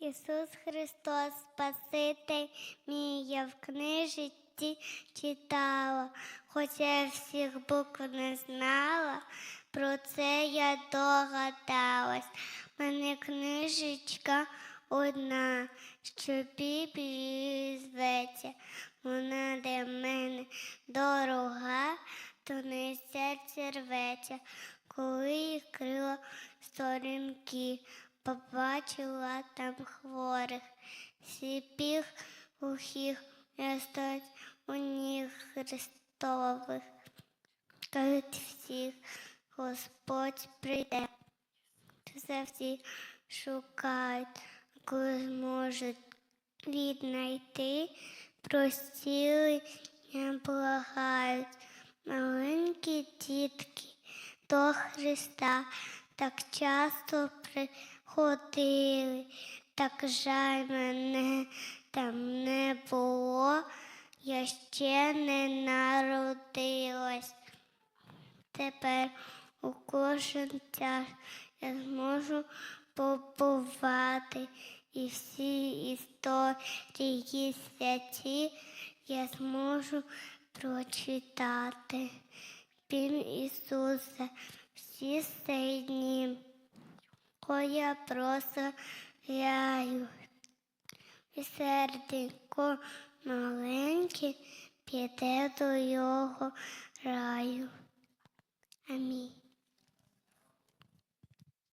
Ісус Христос, Спаситель мій, я в книжці читала, хоча всіх букв не знала, про це я догадалась. Мене книжечка одна, що Біблією зветься. Вона для мене дорога, то не серце рветься, коли відкрила сторінки, побачила там хворих, сліпих, глухих, я стать у них Христових. Кажуть всіх, Господь прийде, завжди шукають, коли зможуть віднайти, простілення благають. Маленькі дітки до Христа так часто приходили, так жаль мене там не було, я ще не народилась. Тепер у кожен час я зможу побувати і всі історії святі я зможу прочитати. Пін Ісуса, всі сильні, коли я прославляю. І серденько маленьке піде до його раю. Амінь.